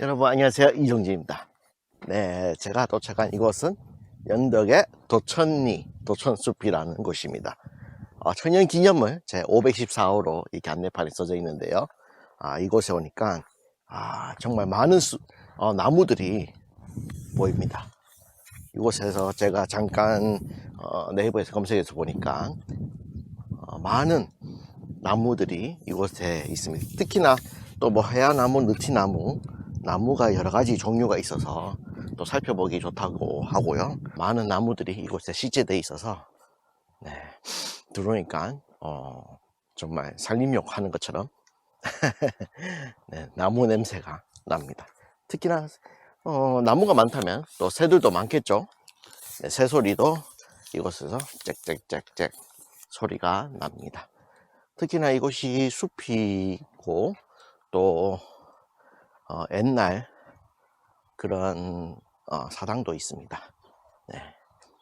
여러분 안녕하세요. 이정진입니다. 네 제가 도착한 이곳은 연덕의 도천리 도천숲이라는 곳입니다. 어, 천연기념물 제 514호로 이렇게 안내판이 써져 있는데요. 아, 이곳에 오니까 아, 정말 많은 수, 어, 나무들이 보입니다. 이곳에서 제가 잠깐 어, 네이버에서 검색해서 보니까 어, 많은 나무들이 이곳에 있습니다. 특히나 또 뭐 해야나무, 느티나무 나무가 여러 가지 종류가 있어서 또 살펴보기 좋다고 하고요. 많은 나무들이 이곳에 시제되어 있어서 네, 들어오니까 어, 정말 살림욕 하는 것처럼 네, 나무 냄새가 납니다. 특히나 어, 나무가 많다면 또 새들도 많겠죠. 네, 새 소리도 이곳에서 짹짹짹짹 소리가 납니다. 특히나 이곳이 숲이고 또 어, 옛날 그런 어, 사당도 있습니다. 네.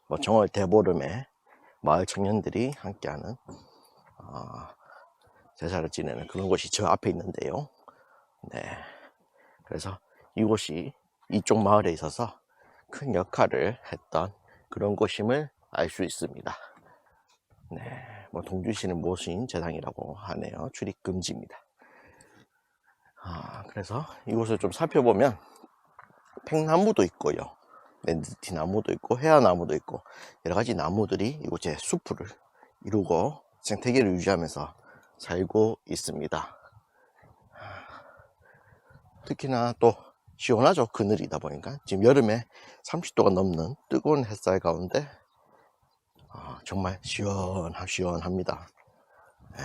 뭐 정월 대보름에 마을 청년들이 함께하는 어, 제사를 지내는 그런 곳이 저 앞에 있는데요. 네. 그래서 이곳이 이쪽 마을에 있어서 큰 역할을 했던 그런 곳임을 알 수 있습니다. 네. 뭐 동주시는 모신 재상이라고 하네요. 출입 금지입니다. 아, 그래서 이곳을 좀 살펴보면 팽나무도 있고요. 렌드티 나무도 있고 해아나무도 있고 여러 가지 나무들이 이곳에 숲을 이루고 생태계를 유지하면서 살고 있습니다. 특히나 또 시원하죠. 그늘이다 보니까 지금 여름에 30도가 넘는 뜨거운 햇살 가운데 아, 정말 시원하 시원합니다. 에,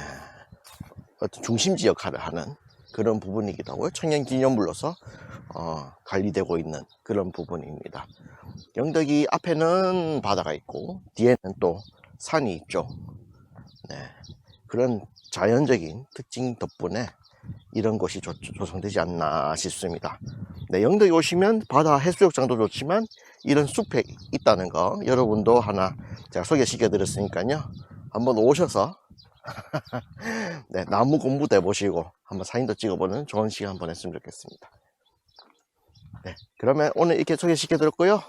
어떤 중심지 역할을 하는 그런 부분이기도 하고요. 청년기념물로서 어, 관리되고 있는 그런 부분입니다. 영덕이 앞에는 바다가 있고 뒤에는 또 산이 있죠. 네, 그런 자연적인 특징 덕분에 이런 곳이 조, 조성되지 않나 싶습니다. 네, 영덕에 오시면 바다 해수욕장도 좋지만 이런 숲에 있다는 거 여러분도 하나 제가 소개시켜 드렸으니까요. 한번 오셔서 네, 나무 공부도 해보시고 한번 사진도 찍어보는 좋은 시간 보냈으면 좋겠습니다. 네, 그러면 오늘 이렇게 소개시켜 드렸고요.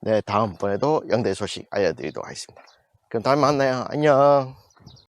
네, 다음번에도 영대 소식 알려드리도록 하겠습니다. 그럼 다음에 만나요. 안녕.